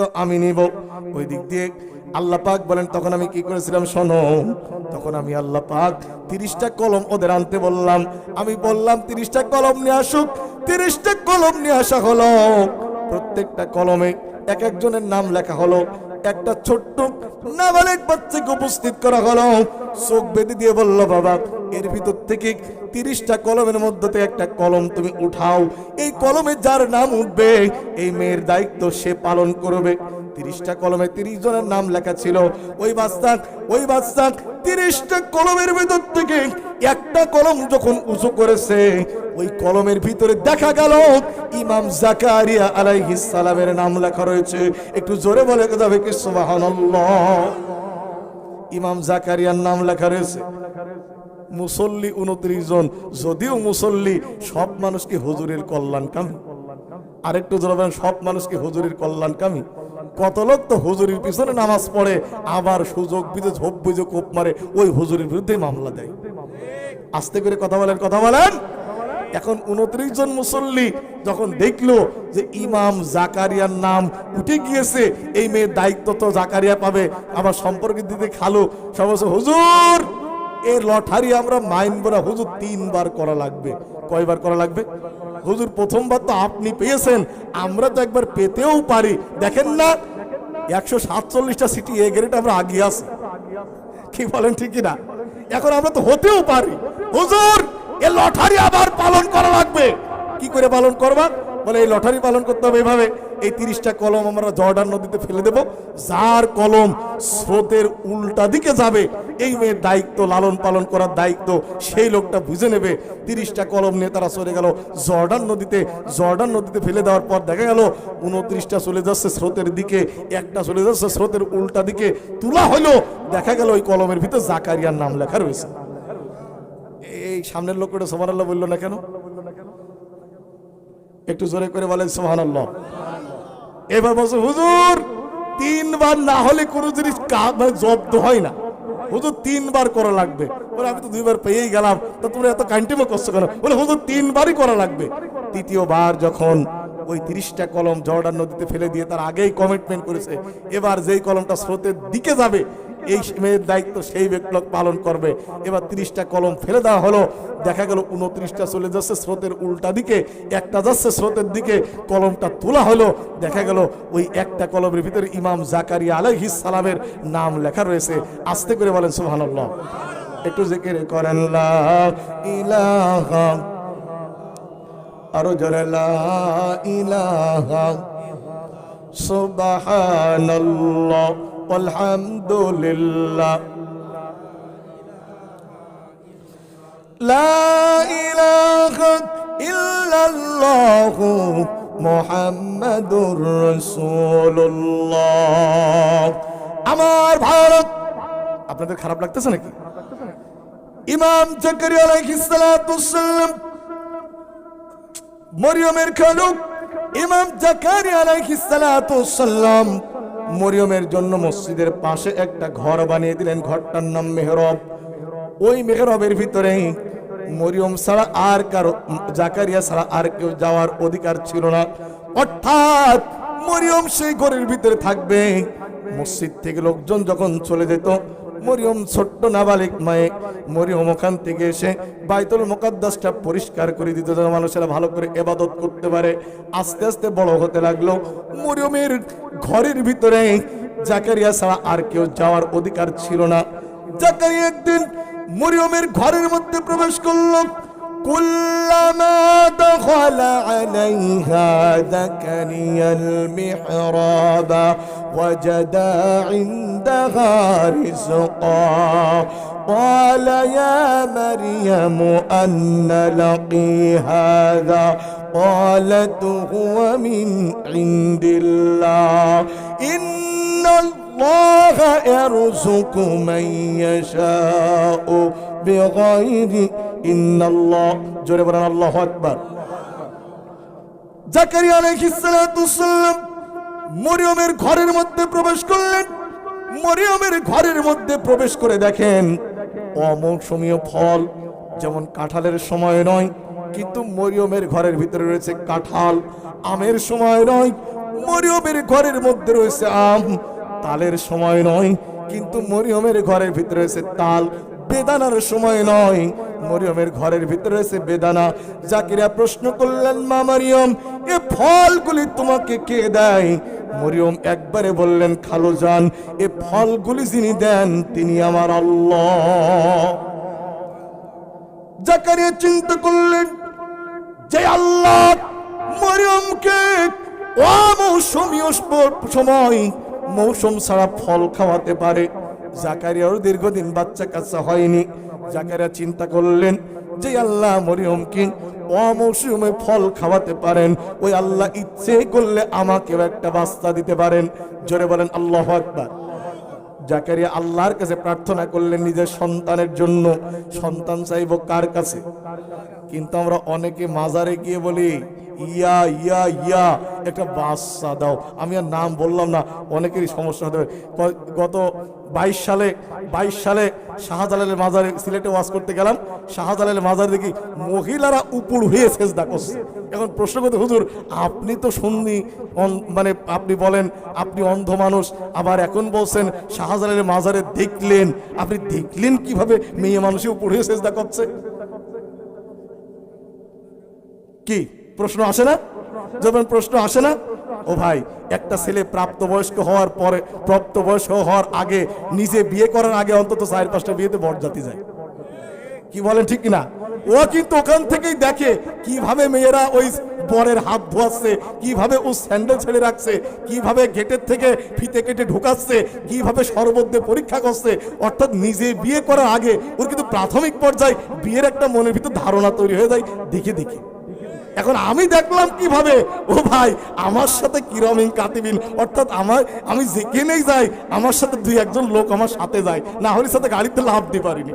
দায়িত্ব আমি নিব। ওই দিক দিয়ে আল্লাহ পাক বলেন, তখন আমি কি করেছিলাম শোনো? তখন আমি আল্লাহ পাক তিরিশটা কলম ওদের আনতে বললাম। আমি বললাম, তিরিশটা কলম নিয়ে আসুক, তিরিশটা কলম নিয়ে আসা হলো। প্রত্যেকটা কলমে এক একজনের নাম লেখা হলো। একটা ছোট্ট নাবালিক বাচ্চাকে উপস্থিত করা হলো। চোখ বেঁধে দিয়ে বলল, বাবা, এর ভিতর থেকে তিরিশটা কলমের মধ্যে একটা কলম তুমি উঠাও। এই কলমে যার নাম উঠবে, এই মেয়ের দায়িত্ব সে পালন করবে। তিরিশটা কলমে তিরিশ জনের নাম লেখা ছিল। ওই বাচ্চা ওই বাচ্চা তিরিশটা কলমের ভিতর থেকে একটা কলম যখন উঁচু করেছে, ওই কলমের ভিতরে দেখা গেল ইমাম জাকারিয়া আলাইহিস সালামের নাম লেখা রয়েছে। একটু জোরে বলে যাবে কি? সুবহানাল্লাহ। ইমাম জাকারিয়ার নাম লেখা রয়েছে। মুসল্লি উনত্রিশ জন, যদিও মুসল্লি, সব মানুষকে হুজুরের কল্যাণ কামি। আরেকটু জোরাবেন সব মানুষকে হুজুরের কল্যাণ কামি। কত লোক তো হুজুরের পিছনে নামাজ পড়ে, আবার সুযোগ বুঝে ঝোপ বুঝে কোপ মারে, ওই হুজুরের বিরুদ্ধে মামলা দেয়। আস্তে করে কথা বলেন কথা বলেন। এখন উনত্রিশ জন মুসল্লি যখন দেখল যে ইমাম জাকারিয়ার নাম উঠে গিয়েছে, এই মেয়ের দায়িত্ব তো জাকারিয়া পাবে আবার সম্পর্কে দিতে খালো সমস্ত হুজুর এর লটারি আমরা মাইনব না হুজুর তিনবার করা লাগবে। কয়বার করা লাগবে? হুজুর, প্রথমবার তো আপনি পেয়েছেন, আমরা তো একবার পেতেও পারি। দেখেন না, একশো সাতচল্লিশটা সিটি এ গ্রেড আমরা আগিয়ে আছি। কি বলেন ঠিকই না এখন আমরা তো হতেও পারি। হুজুর, এ লটারি আবার পালন করা লাগবে। কি করে পালন করবা? বলে, এই লটারি পালন করতে হবে এভাবে। এই তিরিশটা কলম আমরা জর্ডান নদীতে ফেলে দেব। যার কলম স্রোতের উল্টা দিকে যাবে, এই মেয়ের দায়িত্ব, লালন পালন করার দায়িত্ব, সেই লোকটা বুঝে নেবে। তিরিশটা কলম নিয়ে তারা চলে গেল জর্ডান নদীতে। জর্ডান নদীতে ফেলে দেওয়ার পর দেখা গেল উনত্রিশটা চলে যাচ্ছে স্রোতের দিকে, একটা চলে যাচ্ছে স্রোতের উল্টা দিকে। তোলা হলো দেখা গেল ওই কলমের ভিতর জাকারিয়ার নাম লেখা রয়েছে। এই সামনের লোকটা সোমান আল্লাহ বলল না কেন? একটু জোরে করে বলেন সোহান আল্লাহ এবার বলছে, হুজুর, তিনবার না হলে কোনো জিনিস মানে জব্দ হয় না। হুজুর, তিনবার করা লাগবে। বলে, আমি তো দুইবার পেয়েই গেলাম। তা তোমরা এত কান্টিমো করছ কেন? বলে, হুজুর, তিনবারই করা লাগবে। তৃতীয়বার যখন ওই তিরিশটা কলম জর্ডান নদীতে ফেলে দিয়ে তার আগেই কমিটমেন্ট করেছে, এবার যেই কলমটা স্রোতের দিকে যাবে এই মেয়ের দায়িত্ব সেই লোক পালন করবে। এবার তিরিশটা কলম ফেলে দেওয়া হলো। দেখা গেল উনত্রিশটা চলে যাচ্ছে স্রোতের উল্টা দিকে, একটা যাচ্ছে স্রোতের দিকে, কলমটা তোলা হলো। দেখা গেল ওই একটা কলমের ভিতরে ইমাম জাকারি আলাইহিস সালামের নাম লেখা রয়েছে। আস্তে করে বলেন, সুবহানাল্লাহ। একটু জিকির করেন আরও জোরে, লা ইলাহা। সুবহানাল্লাহ আলহামদুলিল্লাহ لا إله إلا الله محمد رسول الله আমার ভারত আপনাদের খারাপ লাগতেছে নাকি ইমাম জাকারিয়া আলাইহিস সালাতু সালাম মরিয়মের খালুক ইমাম জাকারিয়া আলাইহিস সালাতু সালাম মরিয়মের জন্য মসজিদের পাশে একটা ঘর বানিয়ে দিলেন, ঘরটার নাম মেহরব। ওই মেহরবের ভিতরে মরিয়ম ছাড়া আর কারও, জাকারিয়া ছাড়া আর কেউ যাওয়ার অধিকার ছিল না। অর্থাৎ মরিয়ম সেই ঘরের ভিতরে থাকবে। মসজিদ থেকে লোকজন যখন চলে যেত মরিয়ম ছোট্ট নাবালিক মায়ে মরিয়ম ওখান থেকে এসে বাইতুল মোকাদ্দাসটা পরিষ্কার করে দিত যেন মানুষেরা ভালো করে এবাদত করতে পারে। আস্তে আস্তে বড় হতে লাগল। মরিয়মের ঘরের ভিতরে জাকারিয়া ছাড়া আর কেউ যাওয়ার অধিকার ছিল না। জাকারিয়া একদিন মরিয়মের ঘরের মধ্যে প্রবেশ করল। كلما دخل عليها زكريا المحراب وجد عندها رزقا. قال يا مريم أن لقي هذا؟ قالت هو من عند الله. إن الله يرزق من يشاء بغير জোরে মরিয়মের ঘরের মধ্যে প্রবেশ করলেন। মরিয়মের ঘরের মধ্যে প্রবেশ করে দেখেন অমৌসুমীয় ফল যেমন কাঁঠালের সময় নয়, কিন্তু মরিয়মের ঘরের ভিতরে রয়েছে কাঁঠাল, আমের সময় নয়, মরিয়মের ঘরের মধ্যে রয়েছে আম, তালের সময় নয়, কিন্তু মরিয়মের ঘরের ভিতরে রয়েছে তাল, বেদানার সময় নয় মরিয়মের ঘরের ভিতরে রয়েছে বেদানা জাকিরা প্রশ্ন করলেন, মা মারিয়ম, এ ফলগুলি তোমাকে কে দেয়? মরিয়ম একবারে বললেন, খালো যান এ ফলগুলি যিনি দেন, তিনি আমার আল্লাহ। জাকারিয়া চিন্তা করলেন, যে আল্লাহ মরিয়মকে অমৌসুমীয় সময়, মৌসুম ছাড়া ফল খাওয়াতে পারে। জাকারিয়ার দীর্ঘদিন বাচ্চা কাচ্চা হয়নি। জাকারিয়া চিন্তা করলেন যে আল্লাহ মরিয়মকে অমৌসুমে ফল খাওয়াতে পারেন, ওই আল্লাহ ইচ্ছে করলে আমাকেও একটা বাস্তা দিতে পারেন। জোরে বলেন, আল্লাহ আকবার। জাকারিয়া আল্লাহর কাছে প্রার্থনা করলেন নিজের সন্তানের জন্য, সন্তান চাইব কার কাছে? কিন্তু আমরা অনেকে মাজারে গিয়ে বলি ইয়া ইয়া ইয়া, একটা বাচ্চা দাও। আমি আর নাম বললাম না, অনেকেরই সমস্যা হতে গত বাইশ সালে বাইশ সালে শাহজালালের মাজারে সিলেটে ওয়াজ করতে গেলাম। শাহজালালের মাজারে দেখি মহিলারা উপর হয়ে সেজদা করছে। এখন প্রশ্ন করতে, হুজুর, আপনি তো শুননি মানে আপনি বলেন, আপনি অন্ধ মানুষ, আবার এখন বলছেন শাহজালালের মাজারে দেখলেন। আপনি দেখলেন কীভাবে মেয়ে মানুষের উপর হয়ে সেজদা করছে? কি? প্রশ্ন আসে না? যখন প্রশ্ন আসে না, ও ভাই, একটা ছেলে প্রাপ্তবয়স্ক হওয়ার পরে, প্রাপ্তবয়স্ক হওয়ার আগে, নিজে বিয়ে করার আগে অন্তত চার পাঁচটা বিয়েতে বরজাতি যায়। কি বলেন, ঠিক না ও কিন্তু ওখান থেকেই দেখে কীভাবে মেয়েরা ওই বরের হাত ধোয়াচ্ছে, কীভাবে ও স্যান্ডেল ছেড়ে রাখছে, কীভাবে গেটের থেকে ফিতে কেটে ঢুকাচ্ছে, কীভাবে শরবত দিয়ে পরীক্ষা করছে। অর্থাৎ নিজে বিয়ে করার আগে ওর কিন্তু প্রাথমিক পর্যায়ে বিয়ের একটা মনের ভিতর ধারণা তৈরি হয়ে যায়, দেখে দেখে। এখন আমি দেখলাম কীভাবে, ও ভাই, আমার সাথে কিরমিং কাতিবিন অর্থাৎ আমার, আমি যেখানেই যাই, আমার সাথে দুই একজন লোক আমার সাথে যায়, না হলে সাথে গাড়িতে লাভ দিতে পারিনি।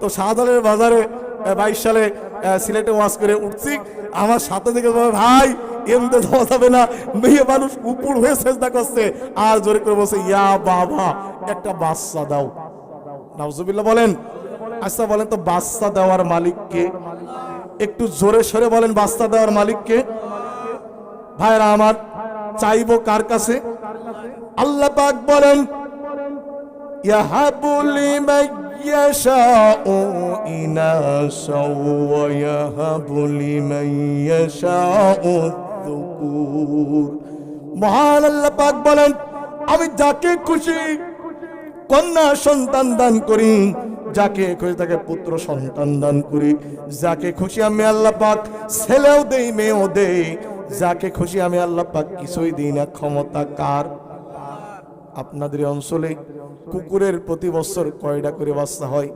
তো শাহজালের বাজারে বাইশ সালে সিলেটে ওয়াজ করে উঠছি, আমার সাথে থেকে ভাই, এমতে যাওয়া যাবে না, মেয়ে মানুষ উপর হয়ে চেষ্টা করছে। আর জোরে করে বলছে, ইয়া বাবা, একটা বাচ্চা দাও। নাউজুবিল্লাহ বলেন আচ্ছা বলেন তো, বাচ্চা দেওয়ার মালিককে একটু জোরে সরে বলেন বাচ্চা দেওয়ার মালিককে ভাইরা আমার চাইবো কার কাছে আল্লাহ পাক বলেন يهب لمن يشاء إناثا ويهب لمن يشاء الذكور মহান আল্লাহ পাক বলেন আমি যাকে খুশি কন্যা সন্তান দান করি যাকে খুশি তাকে পুত্র সন্তান দান করি। যাকে খুশি আমি আল্লাহ পাক ছেলেও দেই, মেয়েও দেই। যাকে খুশি আমি আল্লাহ পাক কিছুই দিই না, ক্ষমতা কার? আপনাদের অঞ্চলে কুকুরের প্রতি বছর কয়টা করে বাচ্চা হয়?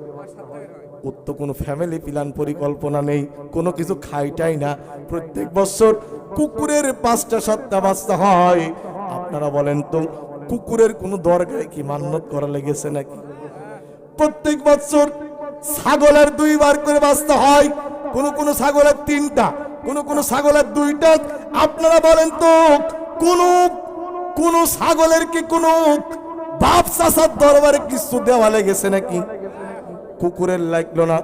ওর তো কোনো ফ্যামিলি প্ল্যান পরিকল্পনা নেই, কোনো কিছু খাইটাই না। প্রত্যেক বছর কুকুরের পাঁচটা, সাতটা বাচ্চা হয়। আপনারা বলেন তো, কুকুরের কোনো দরকার কি মান্যত করা লেগেছে নাকি? প্রত্যেক বছর ছাগলের দুইবার করে বাঁচতে হয়। কোন কোন ছাগলের তিনটা, কোন কোন ছাগলের দুইটা। আপনারা বলেন তো, কোন কোন ছাগলের কি কোন বাপ চাষার দরবারে কিছু দেওয়া লেগেছে নাকি? কুকুরের লাগল না,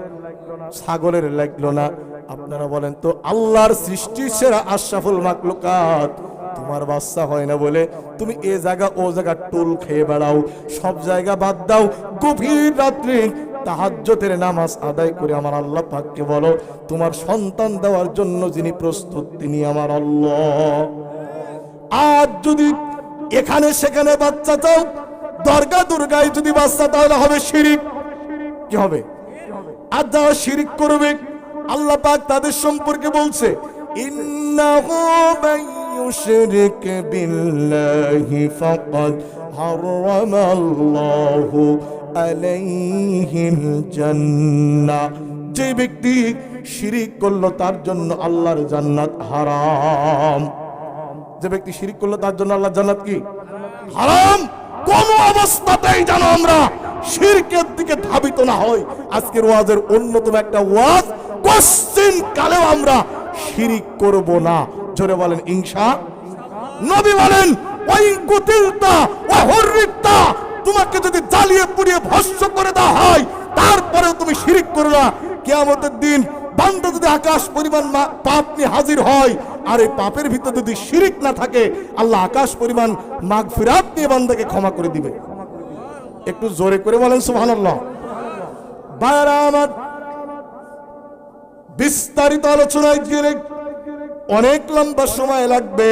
ছাগলের লাগল না। আপনারা বলেন তো, আল্লাহর সৃষ্টি সেরা আশরাফুল মাকলুকাত তোমার বাচ্চা হয় না বলে তুমি এ জায়গা, ও জায়গা টোল খেয়ে বেড়াও, সব জায়গা বাদ দাও, গভীর রাত্রে তাহাজ্জতের নামাজ আদায় করে আমার আল্লাহ পাককে বলো, তোমার সন্তান দেওয়ার জন্য যিনি প্রস্তুত, তিনি আমার আল্লাহ। আর যদি এখানে সেখানে বাচ্চা চাও, দর্গা দুর্গায় যদি বাচ্চা, তাহলে হবে শিরিক। কি হবে? আর যারা শিরিক করবে, আল্লাহ পাক তাদের সম্পর্কে বলছে, ইন্নাহু মান ইউশরিক বিল্লাহি ফাকাদ হারামাল্লাহু আলাইহিল জান্নাহ যে ব্যক্তি শিরিক করল তার জন্য আল্লাহর জান্নাত হারাম। যে ব্যক্তি শিরিক করল তার জন্য আল্লাহ জান্নাত কি? হারাম। কোন অবস্থাতেই যেন আমরা শিরকের দিকে ধাবিত না হই। আজকের ওয়াজের অন্যতম একটা ওয়াজ, কোশ্চিন কালেও আমরা শিরিক করব না। জোরে বলেন, ইনশা। নবী বলেন ওই কুতিলতা ও হরিতা তোমাকে যদি জ্বালিয়ে পুড়িয়ে ভস্ম করে দেওয়া হয়, তারপরেও তুমি শিরিক করো না। কিয়ামতের দিন বান্দা যদি আকাশ পরিমাণ পাপ নিয়ে হাজির হয়, আর এই পাপের ভিতর যদি শিরিক না থাকে, আল্লাহ আকাশ পরিমাণ মাগ ফিরাত নিয়ে বান্দাকে ক্ষমা করে দিবে। একটু জোরে করে বলেন, সুবহানাল্লাহ। ভাইরা আমার বিস্তারিত আলোচনায় গেলে অনেক লম্বা সময় লাগবে।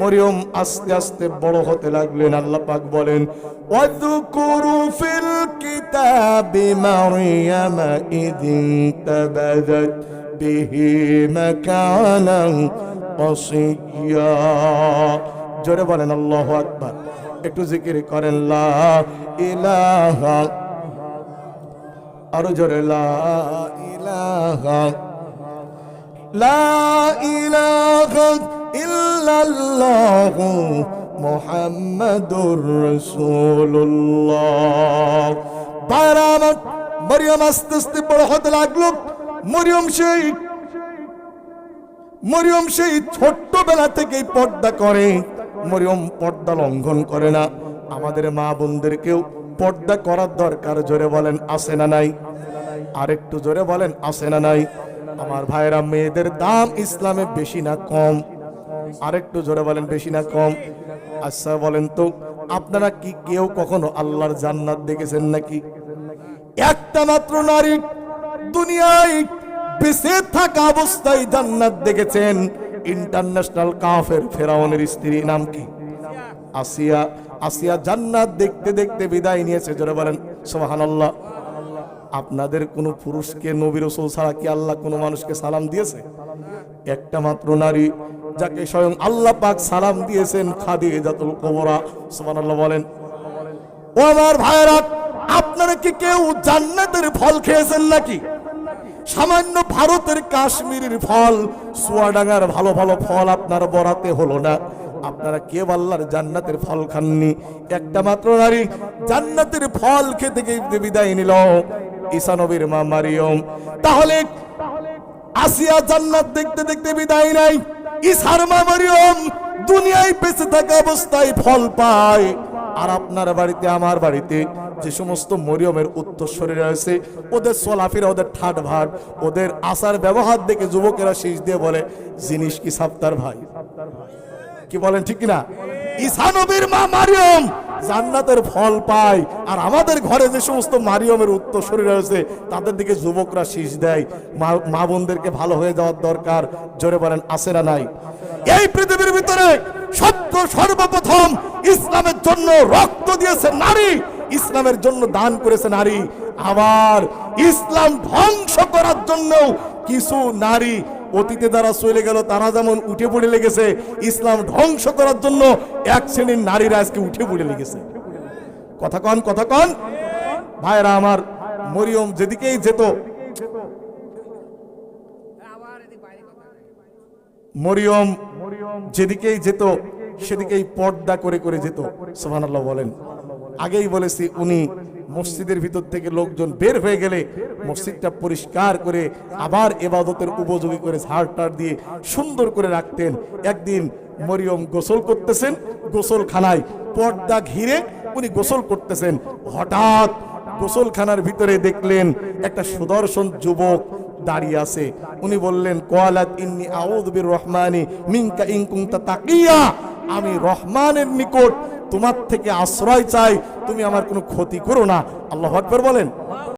মরিয়ম আস্তে আস্তে বড় হতে লাগলেন, আল্লাহ পাক বলেন জোরে বলেন, আল্লাহু আকবার। একটু জিকির করেন, লা আরও জোরে, লা লা ইলাহা ইল্লাল্লাহু মুহাম্মাদুর রাসূলুল্লাহ। বারামাত মরিয়ম আস্তে আস্তে বড় হতে লাগল। মরিয়ম সেই মরিয়ম সেই ছোট্টবেলা থেকেই পর্দা করে। মরিয়ম পর্দা লঙ্ঘন করে না। আমাদের মা বোনদেরকেও পর্দা করার দরকার, জোরে বলেন আসে না নাই? আরেকটু জোরে বলেন আসে না নাই? আমার ভাইরা মেয়েদের দাম ইসলামে বেশি না কম? আরেকটু জোরে বলেন, বেশি না কম? আচ্ছা বলেন তো, আপনারা কি কেউ কখনো আল্লাহর জান্নাত দেখেছেন নাকি? একটা মাত্র নারী দুনিয়ায় বেঁচে থাকা অবস্থায় জান্নাত দেখেছেন। ইন্টারন্যাশনাল কাফের ফেরাউনের স্ত্রী নাম কি? আসিয়া। আসিয়া জান্নাত দেখতে দেখতে বিদায় নিয়েছে, জোরে বলেন, সুবহানাল্লাহ। আপনাদের কোন পুরুষকে নবী রাসূল ছাড়া কি আল্লাহ কোন মানুষকে সালাম দিয়েছে? একটা মাত্র নারী যাকে স্বয়ং আল্লাহ পাক সালাম দিয়েছেন খাদিজাতুল কুবরা, সুবহানাল্লাহ বলেন। ও আমার ভাইরা আপনারা কি কেউ জান্নাতের ফল খেয়েছেন নাকি? সামান্য ভারতের কাশ্মীরের ফল, সুয়াডাঙ্গার ভালো ভালো ফল আপনার বরাতে হলো না। আপনারা কেউ আল্লাহর জান্নাতের ফল খাননি। একটা মাত্র নারী জান্নাতের ফল খেতে খেতে বিদায় নিল। ঈসা নবীর মা মারিয়ম। তাহলে আসিয়া জান্নাত দেখতে দেখতে বিদায় নাই ইসার মা মারিয়ম দুনিয়ায় বেঁচে থাকা অবস্থায় ফল পায়। আর আপনার বাড়িতে, আমার বাড়িতে যে সমস্ত মরিয়মের উত্তরস্বরী রয়েছে, ওদের চলাফেরা, ওদের ঠাট ভাট ওদের আচার ব্যবহার দেখে যুবকেরা শীষ দিয়ে বলে, জিনিস কি সাপ্তার ভাই? কি বলেন, ঠিক না ঈসা নবীর মা মারিয়ম জান্নাতের ফল পায় আর আমাদের ঘরে যে সমস্ত মারিয়মের উত্তরসূরি রয়েছে, তাদের দিকে যুবকরা শীষ দেয়। মা- বোনদেরকে ভালো হয়ে যাওয়ার দরকার, জোরে বলেন আসে না নাই? এই পৃথিবীর ভিতরে সত্য সর্বপ্রথম ইসলামের জন্য রক্ত দিয়েছে নারী। ইসলামের জন্য দান করেছে নারী। আবার ইসলাম ধ্বংস করার জন্য কিছু নারী অতীতে যারা চলে গেল, তারা যেমন উঠে পড়ে লেগেছে, ইসলাম ধ্বংস করার জন্য এক শ্রেণির নারীরা আজকে উঠে পড়ে লেগেছে। কথা কন কথা কন। ভাইরা আমার, মরিয়ম যেদিকেই যেত। মরিয়ম যেদিকেই যেত, সেদিকেই পর্দা করে করে যেত। সুবহানাল্লাহ বলেন। আগেই বলেছি, উনি মসজিদের ভিতর থেকে লোকজন বের হয়ে গেলে মসজিদটা পরিষ্কার করে আবার এবাদতের উপযোগী করে ঝাড় দিয়ে সুন্দর করে রাখতেন। একদিন মরিয়ম গোসল করতেছেন, গোসলখানায় পর্দা ঘিরে উনি গোসল করতেছেন। হঠাৎ গোসলখানার ভিতরে দেখলেন একটা সুদর্শন যুবক দাঁড়িয়ে আছে। উনি বললেন, কোয়ালাত ইন্নি বির রহমানি মিনকা ইন তাকিয়া। আমি রহমানের নিকট তোমার থেকে আশ্রয় চাই তুমি আমার কোনো ক্ষতি করো না। আল্লাহ আকবর বলেন।